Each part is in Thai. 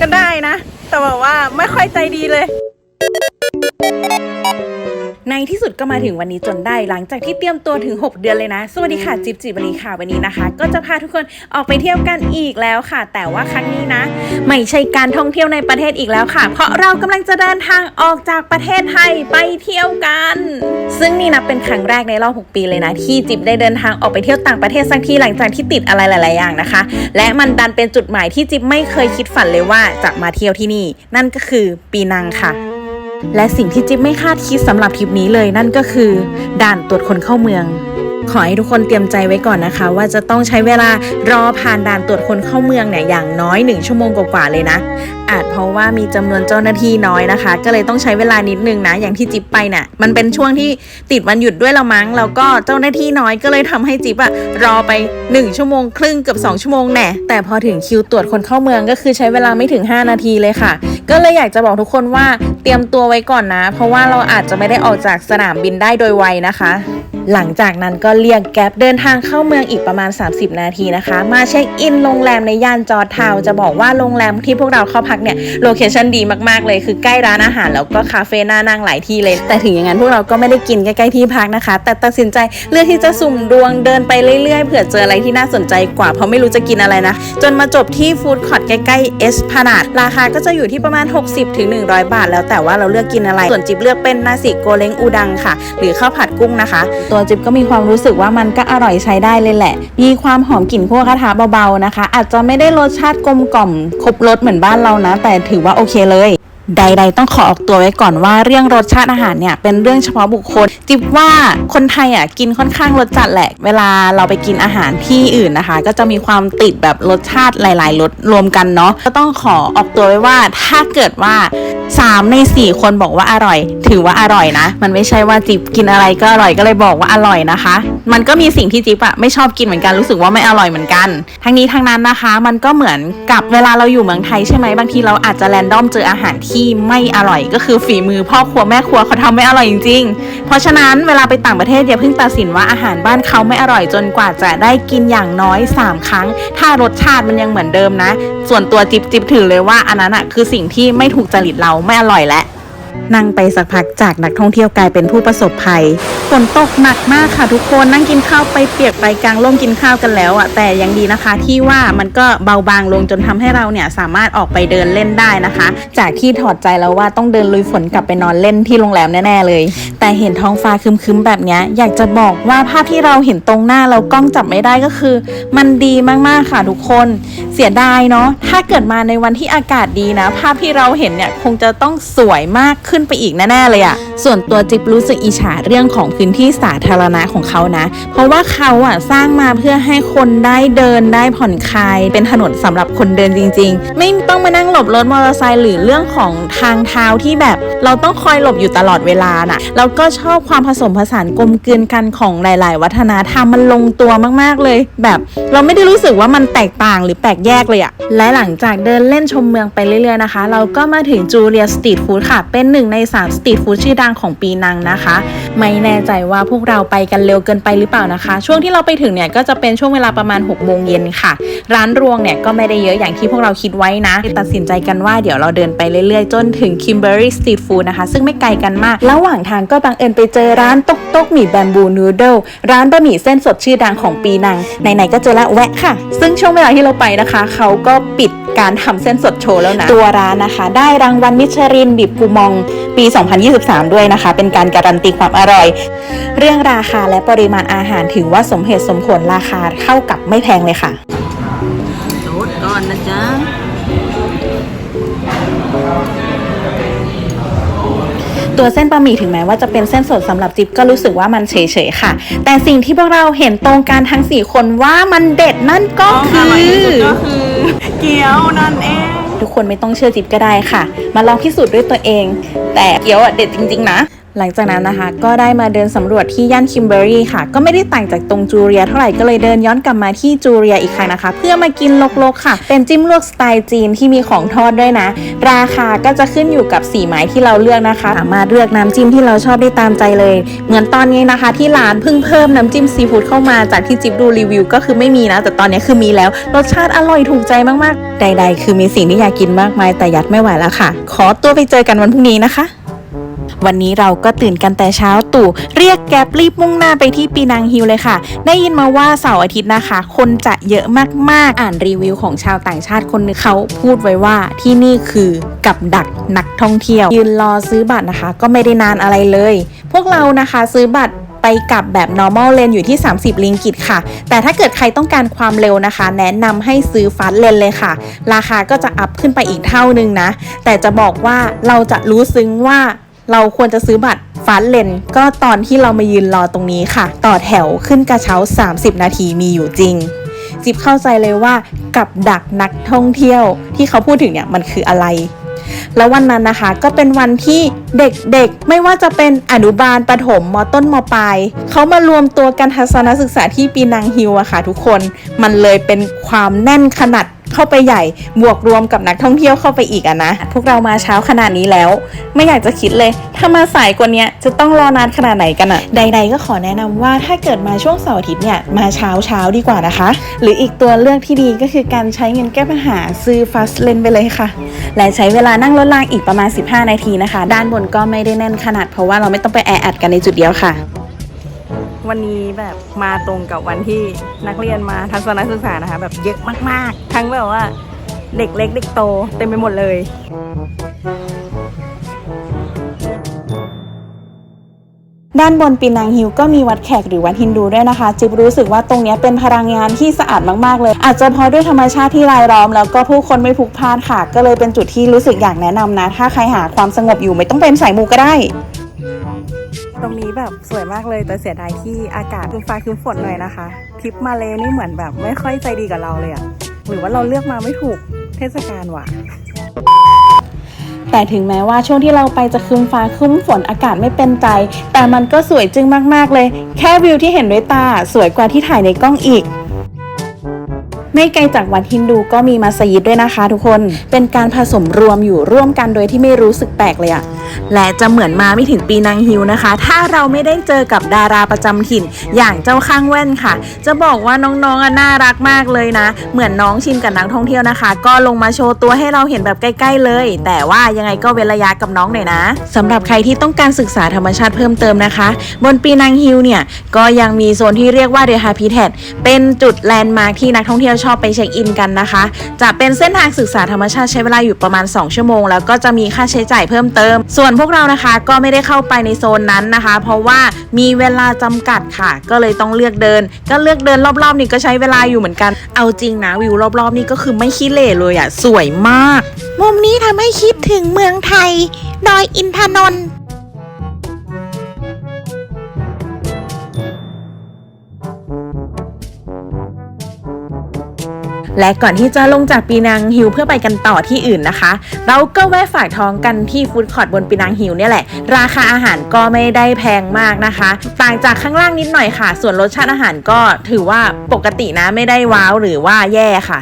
ก็ได้นะ แต่แบบว่าไม่ค่อยใจดีเลย ในที่สุดก็มาถึงวันนี้จนได้หลังจากที่เตรียมตัวถึง 6 เดือนเลยนะ สวัสดีค่ะจิบจิบวันนี้ค่ะวันนี้นะคะ ก็จะพาทุกคนออกไปเที่ยวกันอีกแล้วค่ะ แต่ว่าครั้งนี้นะ ไม่ใช่การท่องเที่ยวในประเทศอีกแล้วค่ะ เพราะเรากำลังจะเดินทางออกจากประเทศไทยไปเที่ยวกัน ซึ่งนี่นะเป็นครั้งแรกในรอบ 6 ปีเลยนะ ที่จิบได้เดินทางออกไปเที่ยวต่างประเทศสักทีหลังจากที่ติดอะไรหลาย ๆ อย่างนะคะ และมันดันเป็นจุดหมายที่จิบไม่เคยคิดฝันเลยว่าจะมาเที่ยวที่นี่ นั่นก็คือปีนังค่ะ และสิ่งที่จิ๊บไม่คาดคิดสำหรับทริปนี้เลยนั่นก็คือ ด่านตรวจคนเข้าเมือง ขอให้ทุกคนเตรียมใจไว้ก่อนนะคะ ว่าจะต้องใช้เวลารอผ่านด่านตรวจคนเข้าเมืองเนี่ยอย่างน้อย1ชั่วโมงกว่าๆเลยนะ อาจเพราะว่ามีจำนวนเจ้าหน้าที่น้อยนะคะ ก็เลยต้องใช้เวลานิดนึงนะ อย่างที่จิ๊บไปเนี่ยมันเป็นช่วงที่ติดวันหยุดด้วยละมั้งแล้วก็เจ้าหน้าที่น้อยก็เลยทำให้จิ๊บอะรอไป 1 ชั่วโมงครึ่งเกือบ2ชั่วโมงแน่แต่พอถึงคิวตรวจคนเข้าเมืองก็คือใช้เวลาไม่ถึง 5 นาทีเลยค่ะก็เลยอยากจะบอกทุกคนว่า เตรียมตัวไว้ก่อนนะ เพราะว่าเราอาจจะไม่ได้ออกจากสนามบินได้โดยไวนะคะ หลังจากนั้นก็เรียกแก๊ปเดินทางเข้าเมืองอีกประมาณ 30 นาทีนะคะ มาเช็คอินโรงแรมในย่านจอร์ทาวจะบอกว่าโรงแรมที่พวกเราเข้าพักเนี่ยโลเคชั่นดีมากๆเลยคือใกล้ร้านอาหารแล้วก็คาเฟ่น่านั่งหลายที่เลย แต่ถึงอย่างนั้นพวกเราก็ไม่ได้กินใกล้ๆที่พักนะคะ แต่ตัดสินใจเลือกที่จะสุ่มดวงเดินไปเรื่อยๆเผื่อเจออะไรที่น่าสนใจกว่าเพราะไม่รู้จะกินอะไรนะ จนมาจบที่ฟู้ดคอร์ทใกล้ๆเอสพานาดราคาก็จะอยู่ที่ประมาณ 60ถึง100 บาทแล้วแต่ว่าเราเลือกกินอะไร ส่วนจิ๊บเลือกเป็นนาสิโกเล้งอูดังค่ะ หรือข้าวผัดกุ้งนะคะ ตัวจิ๊บก็มีความรู้สึกว่ามันก็อร่อยใช้ได้เลยแหละ มีความหอมกลิ่นพวกกระทะเบาๆนะคะ อาจจะไม่ได้รสชาติกลมกล่อมครบรสเหมือนบ้านเรานะ แต่ถือว่าโอเคเลยใด ๆ ต้องขอออกตัวไว้ก่อนว่าเรื่องรสชาติอาหารเนี่ยเป็นเรื่องเฉพาะบุคคล จิ๊บว่าคนไทยอะกินค่อนข้างรสจัดแหละ เวลาเราไปกินอาหารที่อื่นนะคะ ก็จะมีความติดแบบรสชาติหลาย ๆรสรวมกันเนาะก็ต้องขอออกตัวไว้ว่าถ้าเกิดว่า3 ใน 4 คนบอกว่าอร่อย ถือว่าอร่อยนะ มันไม่ใช่ว่าจิ๊บกินอะไรก็อร่อยก็เลยบอกว่าอร่อยนะคะ มันก็มีสิ่งที่จิ๊บอะไม่ชอบกินเหมือนกันรู้สึกว่าไม่อร่อยเหมือนกัน ทั้งนี้ทั้งนั้นนะคะ มันก็เหมือนกับเวลาเราอยู่เมืองไทยใช่ไหมบางทีเราอาจจะแรนดอมเจออาหารที่ไม่อร่อย ก็คือฝีมือพ่อครัวแม่ครัวเขาทำไม่อร่อยจริง ๆ เพราะฉะนั้นเวลาไปต่างประเทศอย่าเพิ่งตัดสินว่าอาหารบ้านเขาไม่อร่อยจนกว่าจะได้กินอย่างน้อย 3 ครั้ง ถ้ารสชาติมันยังเหมือนเดิมนะ ส่วนตัวจิ๊บจิ๊บถือเลยว่าอันนั้นอะคือสิ่งที่ไม่ถูกจริตเราไม่อร่อยและ นั่งไปสักพักจากนักท่องเที่ยวกลายเป็นผู้ประสบภัยฝนตกหนักมากค่ะทุกคนนั่งกินข้าวไปเปียกไปกลางร่มกินข้าวกันแล้วอะแต่ยังดีนะคะ ที่ว่ามันก็เบาบางลงจนทำให้เราเนี่ยสามารถออกไปเดินเล่นได้นะคะ จากที่ถอดใจแล้วว่าต้องเดินลุยฝนกลับไปนอนเล่นที่โรงแรมแน่ๆเลย แต่เห็นท้องฟ้าคึมๆแบบนี้อยากจะบอกว่าภาพที่เราเห็นตรงหน้าเรากล้องจับไม่ได้ก็คือ มันดีมากๆค่ะทุกคนเสียดายเนาะถ้าเกิดมาในวันที่อากาศดีนะ ภาพที่เราเห็นเนี่ยคงจะต้องสวยมากขึ้นไปอีกแน่ๆเลยอะส่วนตัวจิ๊บรู้สึกอิจฉาเรื่องของพื้นที่สาธารณะของเขานะ เพราะว่าเขาอะสร้างมาเพื่อให้คนได้เดินได้ผ่อนคลายเป็นถนนสำหรับคนเดินจริง ๆ ไม่ต้องมานั่งหลบรถมอเตอร์ไซค์หรือเรื่องของทางเท้าที่แบบ เราต้องคอยหลบอยู่ตลอดเวลาน่ะแล้วก็ชอบความผสมผสานกลมกลืนกันของหลาย ๆ วัฒนธรรมมันลงตัวมากๆเลย แบบเราไม่ได้รู้สึกว่ามันแตกต่างหรือแปลกแยกเลยอะและหลังจากเดินเล่นชมเมืองไปเรื่อย ๆ นะคะ เราก็มาถึงจูเลียสตรีทฟู้ดค่ะเป็นหนึ่งใน 3 สตรีทฟู้ดชื่อดังของปีนังนะคะ ไม่แน่ใจว่าพวกเราไปกันเร็วเกินไปหรือเปล่านะคะ ช่วงที่เราไปถึงเนี่ยก็จะเป็นช่วงเวลาประมาณ6โมงเย็นค่ะ ร้านรวงเนี่ยก็ไม่ได้เยอะอย่างที่พวกเราคิดไว้นะ ตัดสินใจกันว่าเดี๋ยวเราเดินไปเรื่อยๆ จนถึง Kimberly Street Food นะคะ ซึ่งไม่ไกลกันมาก ระหว่างทางก็บังเอิญไปเจอร้านตกตกหมี่แบมบูนูเดิลร้านบะหมี่เส้นสดชื่อดังของปีนังไหนๆก็เจอแล้วแวะค่ะ ซึ่งช่วงเวลาที่เราไปนะคะ เขาก็ปิดการทำเส้นสดโชว์แล้วนะ ตัวร้านนะคะ ได้รางวัลมิชลินบิบกูมองปี 2023 ด้วยนะคะ เป็นการการันตีความอร่อย เรื่องราคาและปริมาณอาหารถือว่าสมเหตุสมผลราคาเท่ากับไม่แพงเลยค่ะโต๊ดก่อนนะจ๊ะตัวเส้นบะหมี่ถึงแม้ว่าจะเป็นเส้นสดสำหรับจิ๊บก็รู้สึกว่ามันเฉยๆค่ะ แต่สิ่งที่พวกเราเห็นตรงกันทั้ง4คนว่ามันเด็ดนั่นก็คือก็คือเกี๊ยวนั่นเอง ทุกคนไม่ต้องเชื่อจิ๊บก็ได้ค่ะ มาลองพิสูจน์ด้วยตัวเอง แต่เกี๊ยวอะเด็ดจริง ๆ นะ หลังจากนั้นนะคะ ก็ได้มาเดินสำรวจที่ย่านคิมเบอรี่ค่ะ ก็ไม่ได้ต่างจากตรงจูเรียเท่าไหร่ก็เลยเดินย้อนกลับมาที่จูเรียอีกครั้งนะคะ เพื่อมากินลกๆค่ะ เป็นจิ้มลวกสไตล์จีนที่มีของทอดด้วยนะ ราคาก็จะขึ้นอยู่กับสีไม้ที่เราเลือกนะคะ สามารถเลือกน้ำจิ้มที่เราชอบได้ตามใจเลย เหมือนตอนนี้นะคะ ที่ร้านเพิ่งเพิ่มน้ำจิ้มซีฟู้ดเข้ามาจากที่จิ๊บดูรีวิว ก็คือไม่มีนะแต่ตอนนี้คือมีแล้วรสชาติอร่อยถูกใจมากๆ ใด ๆ คือมีสิ่งที่อยากกินมากมายแต่ยัดไม่ไหวแล้วค่ะ ขอตัวไปเจอกันวันพรุ่งนี้นะคะ วันนี้เราก็ตื่นกันแต่เช้าตู่เรียกแก๊ปรีบมุ่งหน้าไปที่ปีนังฮิลเลยค่ะ ได้ยินมาว่าเสาร์อาทิตย์นะคะ คนจะเยอะมากๆ อ่านรีวิวของชาวต่างชาติคนหนึงเขาพูดไว้ว่าที่นี่คือกับดักนักท่องเที่ยว ยืนรอซื้อบัตรนะคะ ก็ไม่ได้นานอะไรเลย พวกเรานะคะซื้อบัตรไปกลับแบบ normal lane อยู่ที่ 30 ลิงกิตค่ะ แต่ถ้าเกิดใครต้องการความเร็วนะคะ แนะนำให้ซื้อฟาสเลนเลยค่ะ ราคาก็จะอัพขึ้นไปอีกเท่านึงนะ แต่จะบอกว่าเราจะรู้ซึ้งว่า เราควรจะซื้อบัตรฟาสเลนก็ตอนที่เรามายืนรอตรงนี้ค่ะ ต่อแถวขึ้นกระเช้า 30 นาทีมีอยู่จริง จิบเข้าใจเลยว่ากับดักนักท่องเที่ยวที่เขาพูดถึงเนี่ยมันคืออะไร แล้ววันนั้นนะคะก็เป็นวันที่เด็กๆ ไม่ว่าจะเป็นอนุบาลประถมมต้นมปลายเขามารวมตัวกันทัศนศึกษาที่ปีนังฮิลอะค่ะทุกคน มันเลยเป็นความแน่นขนาด เข้าไปใหญ่บวกรวมกับนักท่องเที่ยวเข้าไปอีกอะนะ พวกเรามาเช้าขนาดนี้แล้ว ไม่อยากจะคิดเลย ถ้ามาสายกว่านี้จะต้องรอนานขนาดไหนกันอะใด ๆ ก็ขอแนะนำว่าถ้าเกิดมาช่วงเสาร์อาทิตย์เนี่ยมาเช้าเช้าดีกว่านะคะ หรืออีกตัวเลือกที่ดีก็คือการใช้เงินแก้ปัญหาซื้อฟาสเลนไปเลยค่ะ และใช้เวลานั่งรถรางอีกประมาณ 15 นาทีนะคะ ด้านบนก็ไม่ได้แน่นขนาดเพราะว่าเราไม่ต้องไปแออัดกันในจุดเดียวค่ะ วันนี้แบบมาตรงกับวันที่นักเรียนมาทัศนศึกษานะคะ แบบเยอะมากๆ ทั้งแบบว่าเด็กเล็กเด็กโตเต็มไปหมดเลย ด้านบนปีนังฮิลก็มีวัดแขกหรือวัดฮินดูด้วยนะคะ จิบรู้สึกว่าตรงนี้เป็นพลังงานที่สะอาดมากๆเลย อาจจะเพราะด้วยธรรมชาติที่รายล้อม แล้วก็ผู้คนไม่พลุกพล่านค่ะ ก็เลยเป็นจุดที่รู้สึกอยากแนะนำนะ ถ้าใครหาความสงบอยู่ไม่ต้องเป็นสายมูก็ได้ ตรงนี้แบบสวยมากเลยแต่เสียดายที่อากาศคืมฟ้าคืมฝนหน่อยนะคะทริปมาเลยนี่เหมือนแบบไม่ค่อยใจดีกับเราเลยอะหรือว่าเราเลือกมาไม่ถูกเทศกาลว่ะ แต่ถึงแม้ว่าช่วงที่เราไปจะครึ้มฟ้าครึ้มฝนอากาศไม่เป็นใจ แต่มันก็สวยจึงมากๆเลย แค่วิวที่เห็นด้วยตาสวยกว่าที่ถ่ายในกล้องอีก ไม่ไกลจากวัดฮินดูก็มีมัสยิดด้วยนะคะ ทุกคน เป็นการผสมรวมอยู่ร่วมกันโดยที่ไม่รู้สึกแปลกเลยอะและจะเหมือนมาไม่ถึงปีนางฮิวนะคะ ถ้าเราไม่ได้เจอกับดาราประจำถิ่น อย่างเจ้าข้างแว่นค่ะ จะบอกว่าน้องๆอะน่ารักมากเลยนะ เหมือนน้องชินกับนักท่องเที่ยวนะคะ ก็ลงมาโชว์ตัวให้เราเห็นแบบใกล้ ๆ เลย แต่ว่ายังไงก็เว้นระยะกับน้องหน่อยนะสำหรับใครที่ต้องการศึกษาธรรมชาติเพิ่มเติมนะคะ บนปีนังฮิลเนี่ยก็ยังมีโซนที่เรียกว่าเดฮาพิเทตเป็นจุดแลนด์มาร์คที่นักท่องเที่ยวชอบไปเช็คอินกันนะคะ จะเป็นเส้นทางศึกษาธรรมชาติใช้เวลาอยู่ประมาณ 2 ชั่วโมง แล้วก็จะมีค่าใช้จ่ายเพิ่มเติม ส่วนพวกเรานะคะก็ไม่ได้เข้าไปในโซนนั้นนะคะ เพราะว่ามีเวลาจำกัดค่ะ ก็เลยต้องเลือกเดิน ก็เลือกเดินรอบๆนี่ก็ใช้เวลาอยู่เหมือนกัน เอาจริงนะวิวรอบๆนี่ก็คือไม่ขี้เหร่เลยอะสวยมาก มุมนี้ทำให้คิดถึงเมืองไทย ดอยอินทนนท์ และก่อนที่จะลงจากปีนังฮิลเพื่อไปกันต่อที่อื่นนะคะ เราก็แวะฝากท้องกันที่ฟู้ดคอร์ทบนปีนังฮิลเนี่ยแหละ ราคาอาหารก็ไม่ได้แพงมากนะคะ ต่างจากข้างล่างนิดหน่อยค่ะ ส่วนรสชาติอาหารก็ถือว่าปกตินะไม่ได้ว้าวหรือว่าแย่ค่ะ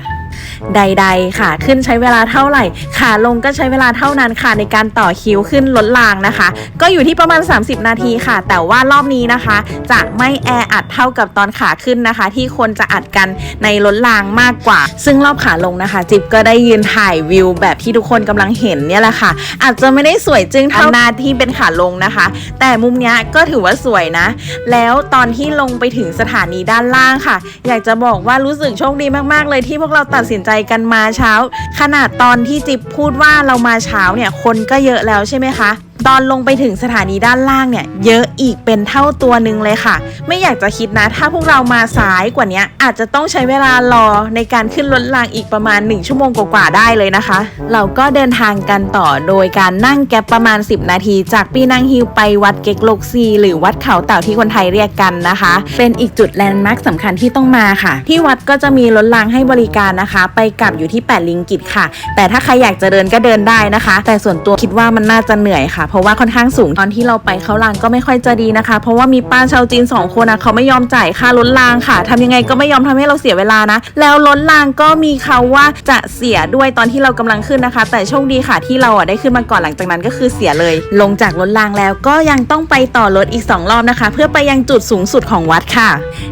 ใด ๆ ค่ะ ขึ้นใช้เวลาเท่าไหร่ ขาลงก็ใช้เวลาเท่านั้นค่ะในการต่อคิวขึ้นรถรางนะคะ ก็อยู่ที่ประมาณ 30 นาทีค่ะ แต่ว่ารอบนี้นะคะ จะไม่แออัดเท่ากับตอนขาขึ้นนะคะ ที่คนจะอัดกันในรถรางมากกว่า ซึ่งรอบขาลงนะคะ จิ๊บก็ได้ยืนถ่ายวิวแบบที่ทุกคนกำลังเห็นเนี่ยแหละค่ะ อาจจะไม่ได้สวยจึงเท่าหน้าที่เป็นขาลงนะคะ แต่มุมเนี้ยก็ถือว่าสวยนะ แล้วตอนที่ลงไปถึงสถานีด้านล่างค่ะ อยากจะบอกว่ารู้สึกโชคดีมากๆเลยที่พวกเราตัดสินใจกันมาเช้า ขนาดตอนที่จิ๊บพูดว่าเรามาเช้าเนี่ยคนก็เยอะแล้วใช่ไหมคะ ตอนลงไปถึงสถานีด้านล่างเนี่ย เยอะอีกเป็นเท่าตัวหนึ่งเลยค่ะ ไม่อยากจะคิดนะ ถ้าพวกเรามาสายกว่านี้อาจจะต้องใช้เวลารอในการขึ้นรถรางอีกประมาณ 1 ชั่วโมงกว่าๆได้เลยนะคะ เราก็เดินทางกันต่อโดยการนั่งแก๊ปประมาณ 10 นาที จากปีนังฮิลไปวัดเก็กโลกซี หรือวัดเขาเต่าที่คนไทยเรียกกันนะคะ เป็นอีกจุดแลนด์มาร์คสำคัญที่ต้องมาค่ะ ที่วัดก็จะมีรถรางให้บริการนะคะ ไปกลับอยู่ที่8ลิงกิตค่ะ แต่ถ้าใครอยากจะเดินก็เดินได้นะคะ แต่ส่วนตัวคิดว่ามันน่าจะเหนื่อยค่ะเพราะว่าค่อนข้างสูงตอนที่เราไปเขารางก็ไม่ค่อยจะดีนะคะ เพราะว่ามีป้าชาวจีนสองคนนะเขาไม่ยอมจ่ายค่ารถรางค่ะทำยังไงก็ไม่ยอมทำให้เราเสียเวลานะ แล้วรถรางก็มีเขาว่าจะเสียด้วยตอนที่เรากำลังขึ้นนะคะ แต่โชคดีค่ะที่เราอะได้ขึ้นมาก่อนหลังจากนั้นก็คือเสียเลย ลงจากรถรางแล้วก็ยังต้องไปต่อรถอีกสองรอบนะคะ เพื่อไปยังจุดสูงสุดของวัดค่ะ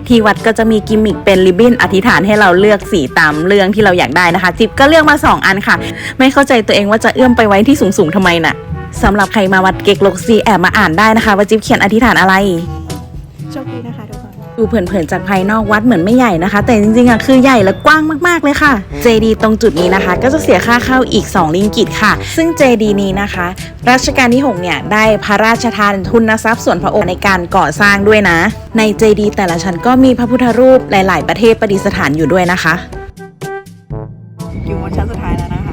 ที่วัดก็จะมีกิมมิคเป็นริบบิ้นอธิษฐานให้เราเลือกสีตามเรื่องที่เราอยากได้นะคะ จิ๊บก็เลือกมา 2 อันค่ะ ไม่เข้าใจตัวเองว่าจะเอื้อมไปไว้ที่สูงๆทำไมน่ะ สำหรับใครมาวัดเกกลกซีแอบมาอ่านได้นะคะว่าจิ๊บเขียนอธิษฐานอะไรโชคดีนะคะทุกคนดูเผินๆจากภายนอกวัดเหมือนไม่ใหญ่นะคะ แต่จริงๆอะคือใหญ่และกว้างมากๆเลยค่ะ เจดีตรงจุดนี้นะคะ ก็จะเสียค่าเข้าอีก 2 ลิงกิตค่ะ ซึ่งเจดีนี้นะคะ รัชกาลที่6เนี่ยได้พระราชทานทุนทรัพย์ส่วนพระองค์ในการก่อสร้างด้วยนะ ในเจดีแต่ละชั้นก็มีพระพุทธรูปหลาย ๆ ประเทศประดิษฐานอยู่ด้วยนะคะอยู่บนชั้นสุดท้ายแล้วนะคะ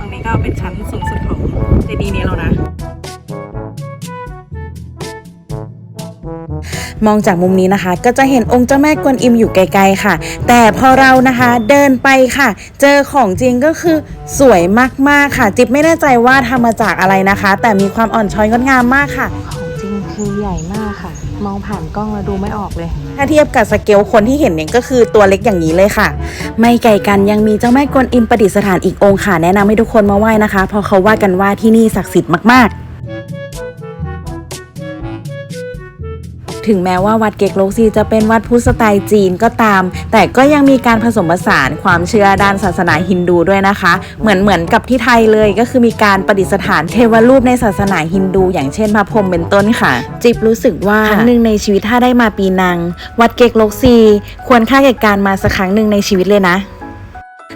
ตรงนี้ก็เป็นชั้น ดีย์นี้แล้วนะ มองจากมุมนี้นะคะ ก็จะเห็นองค์เจ้าแม่กวนอิมอยู่ไกลๆค่ะ แต่พอเรานะคะเดินไปค่ะ เจอของจริงก็คือสวยมากๆค่ะ จิ๊บไม่แน่ใจว่าทำมาจากอะไรนะคะ แต่มีความอ่อนช้อยงดงามมากค่ะ คือใหญ่มากค่ะ มองผ่านกล้องแล้วดูไม่ออกเลย ถ้าเทียบกับสเกลคนที่เห็นเนี่ยก็คือตัวเล็กอย่างนี้เลยค่ะ ไม่ไกลกันยังมีเจ้าแม่กวนอิมประดิษฐานอีกองค์ค่ะ แนะนำให้ทุกคนมาไหว้นะคะ เพราะเขาว่ากันว่าที่นี่ศักดิ์สิทธิ์มากๆ ถึงแม้ว่าวัดเกกโลกซีจะเป็นวัดพุทธสไตล์จีนก็ตาม แต่ก็ยังมีการผสมผสานความเชื่อด้านศาสนาฮินดูด้วยนะคะ เหมือนเหมือนกับที่ไทยเลยก็คือมีการประดิษฐานเทวรูปในศาสนาฮินดู อย่างเช่นพระพรหมเป็นต้นค่ะ จิบรู้สึกว่าครั้งหนึ่งในชีวิตถ้าได้มาปีนัง วัดเกกโลกซี ควรค่าแก่การมาสักครั้งหนึ่งในชีวิตเลยนะ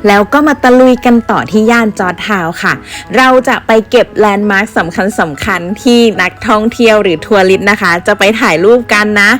แล้วก็มาตะลุยกันต่อที่ย่านจอร์ทาวค่ะ เราจะไปเก็บแลนด์มาร์คสำคัญสำคัญๆที่นักท่องเที่ยวหรือทัวริสต์นะคะ จะไปถ่ายรูปกันนะ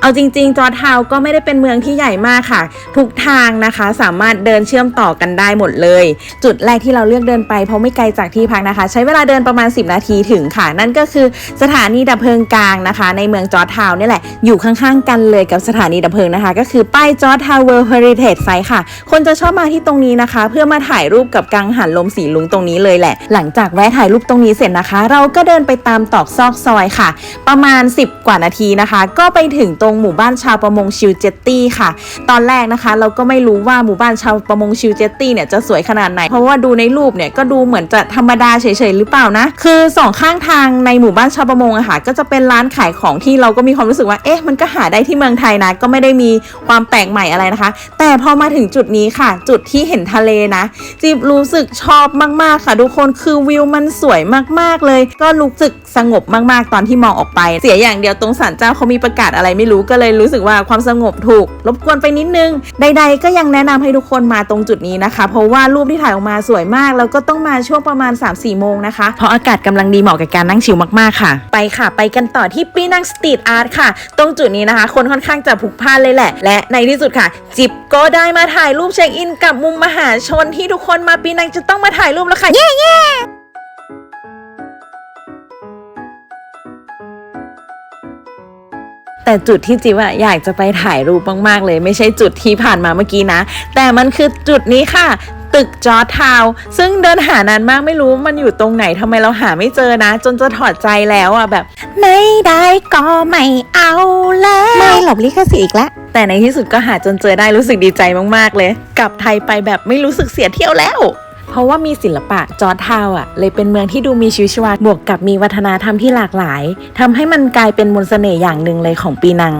เอาจริง ๆ จอร์ทาวก็ไม่ได้เป็นเมืองที่ใหญ่มากค่ะ ทุกทางนะคะสามารถเดินเชื่อมต่อกันได้หมดเลย จุดแรกที่เราเลือกเดินไปเพราะไม่ไกลจากที่พักนะคะ ใช้เวลาเดินประมาณ 10 นาทีถึงค่ะ นั่นก็คือสถานีดับเพลิงกลางนะคะ ในเมืองจอร์ทาวนี่แหละอยู่ข้างๆกันเลยกับสถานีดับเพลิงนะคะ ก็คือป้ายจอร์ทาวเวอร์เฮอริเทจไซค่ะ คนจะชอบมาที่ตรงนี้นะคะ เพื่อมาถ่ายรูปกับกังหันลมสีลุงตรงนี้เลยแหละ หลังจากแวะถ่ายรูปตรงนี้เสร็จนะคะ เราก็เดินไปตามตอกซอกซอยค่ะ ประมาณ 10 กว่านาทีนะคะ ก็ไปถึงตรงหมู่บ้านชาวประมงชิวเจตตี้ค่ะ ตอนแรกนะคะ เราก็ไม่รู้ว่าหมู่บ้านชาวประมงชิวเจตตี้เนี่ยจะสวยขนาดไหน เพราะว่าดูในรูปเนี่ยก็ดูเหมือนจะธรรมดาเฉยๆหรือเปล่านะ คือสองข้างทางในหมู่บ้านชาวประมงอะค่ะ ก็จะเป็นร้านขายของที่เราก็มีความรู้สึกว่า เอ๊ะ มันก็หาได้ที่เมืองไทยนะ ก็ไม่ได้มีความแปลกใหม่อะไรนะคะ แต่พอมาถึงจุดนี้ค่ะ จุดที่เห็นทะเลนะจิบรู้สึกชอบมากๆค่ะ ทุกคนคือวิวมันสวยมากๆเลย ก็รู้สึกสงบมากๆตอนที่มองออกไป เสียอย่างเดียวตรงศาลเจ้าเขามีประกาศอะไรไม่รู้ก็เลยรู้สึกว่าความสงบถูกรบกวนไปนิดนึง ใด ๆ ก็ยังแนะนำให้ทุกคนมาตรงจุดนี้นะคะ เพราะว่ารูปที่ถ่ายออกมาสวยมาก แล้วก็ต้องมาช่วงประมาณ 3-4 โมงนะคะ เพราะอากาศกำลังดีเหมาะกับการนั่งชิลมากๆค่ะ ไปค่ะ ไปกันต่อที่ปีนังสตรีทอาร์ตค่ะ ตรงจุดนี้นะคะ คนค่อนข้างจะผลุกพล่านเลยแหละ และในที่สุดค่ะ จิบก็ได้มาถ่ายรูปเช็คอินกับมุมมหาชนที่ทุกคนมาปีนังจะต้องมาถ่ายรูปแล้วค่ะ เย้เย้แต่จุดที่จิ๊บอะอยากจะไปถ่ายรูปมาก ๆ เลย ไม่ใช่จุดที่ผ่านมาเมื่อกี้นะ แต่มันคือจุดนี้ค่ะ ตึกจอร์จทาวน์ซึ่งเดินหานานมากไม่รู้มันอยู่ตรงไหนทำไมเราหาไม่เจอนะ จนจะถอดใจแล้วอะแบบ ไม่ได้ก็ไม่เอา แล้วไม่หลบลิขสิทธิ์อีกแล้วแต่ในที่สุดก็หาจนเจอได้รู้สึกดีใจมากๆเลย กลับไทยไปแบบไม่รู้สึกเสียเที่ยวแล้ว เพราะว่ามีศิลปะจอร์ทาวอะ เลยเป็นเมืองที่ดูมีชีวิตชีวาบวกกับมีวัฒนธรรมที่หลากหลายทำให้มันกลายเป็นมนต์เสน่ห์อย่างหนึ่งเลยของปีนัง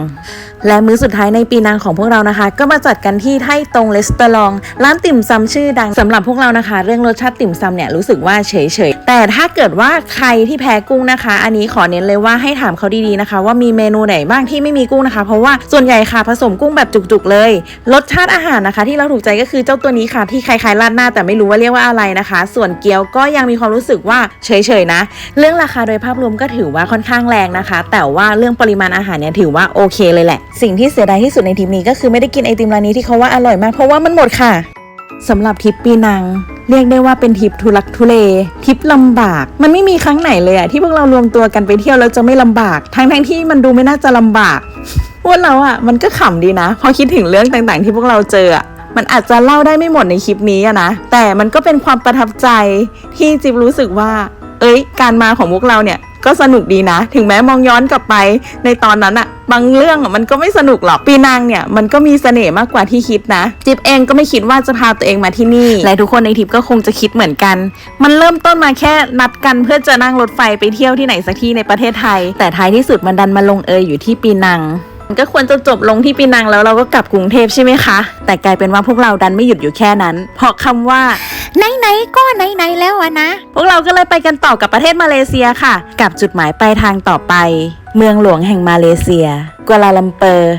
และมื้อสุดท้ายในปีนังของพวกเรานะคะ ก็มาจัดกันที่ไทตรงเลสเตอรอง ร้านติ่มซำชื่อดังสำหรับพวกเรานะคะ เรื่องรสชาติติ่มซำเนี่ยรู้สึกว่าเฉยๆ แต่ถ้าเกิดว่าใครที่แพ้กุ้งนะคะ อันนี้ขอเน้นเลยว่าให้ถามเขาดีๆนะคะ ว่ามีเมนูไหนบ้างที่ไม่มีกุ้งนะคะ เพราะว่าส่วนใหญ่ค่ะผสมกุ้งแบบจุกๆเลย รสชาติอาหารนะคะ ที่เราถูกใจก็คือเจ้าตัวนี้ค่ะ ที่คล้ายๆราดหน้าแต่ไม่รู้ว่าเรียกว่าอะไรนะคะ ส่วนเกี๊ยวก็ยังมีความรู้สึกว่าเฉยๆนะ เรื่องราคาโดยภาพรวมก็ถือว่าค่อนข้างแรงนะคะ แต่ว่าเรื่องปริมาณอาหารเนี่ยถือว่าโอเคเลยแหละสิ่งที่เสียดายที่สุดในทริปนี้ก็คือไม่ได้กินไอติมร้านนี้ที่เขาว่าอร่อยมากเพราะว่ามันหมดค่ะสำหรับทริปปีนัง เรียกได้ว่าเป็นทริปทุลักทุเลทริปลำบาก มันไม่มีครั้งไหนเลยอะที่พวกเรารวมตัวกันไปเที่ยวแล้วจะไม่ลำบาก ทั้งทั้งที่มันดูไม่น่าจะลำบากพวกเราอะมันก็ขำดีนะ พอคิดถึงเรื่องต่างๆ ที่พวกเราเจออะมันอาจจะเล่าได้ไม่หมดในคลิปนี้อะนะ แต่มันก็เป็นความประทับใจที่จิ๊บรู้สึกว่า เอ้ย การมาของพวกเราเนี่ยก็สนุกดีนะ ถึงแม้มองย้อนกลับไปในตอนนั้นอะ บางเรื่องมันก็ไม่สนุกหรอกปีนังเนี่ยมันก็มีเสน่ห์มากกว่าที่คิดนะ จิ๊บเองก็ไม่คิดว่าจะพาตัวเองมาที่นี่ และทุกคนในทริปก็คงจะคิดเหมือนกัน มันเริ่มต้นมาแค่นัดกันเพื่อจะนั่งรถไฟไปเที่ยวที่ไหนสักที่ในประเทศไทย แต่ท้ายที่สุดมันดันมาลงเอยอยู่ที่ปีนังก็ควรจะจบลงที่ปีนังแล้วเราก็กลับกรุงเทพใช่ไหมคะ แต่กลายเป็นว่าพวกเราดันไม่หยุดอยู่แค่นั้น เพราะคำว่าไหนๆก็ไหนๆแล้วอะนะ พวกเราก็เลยไปกันต่อกับประเทศมาเลเซียค่ะ กับจุดหมายปลายทางต่อไป เมืองหลวงแห่งมาเลเซีย กัวลาลัมเปอร์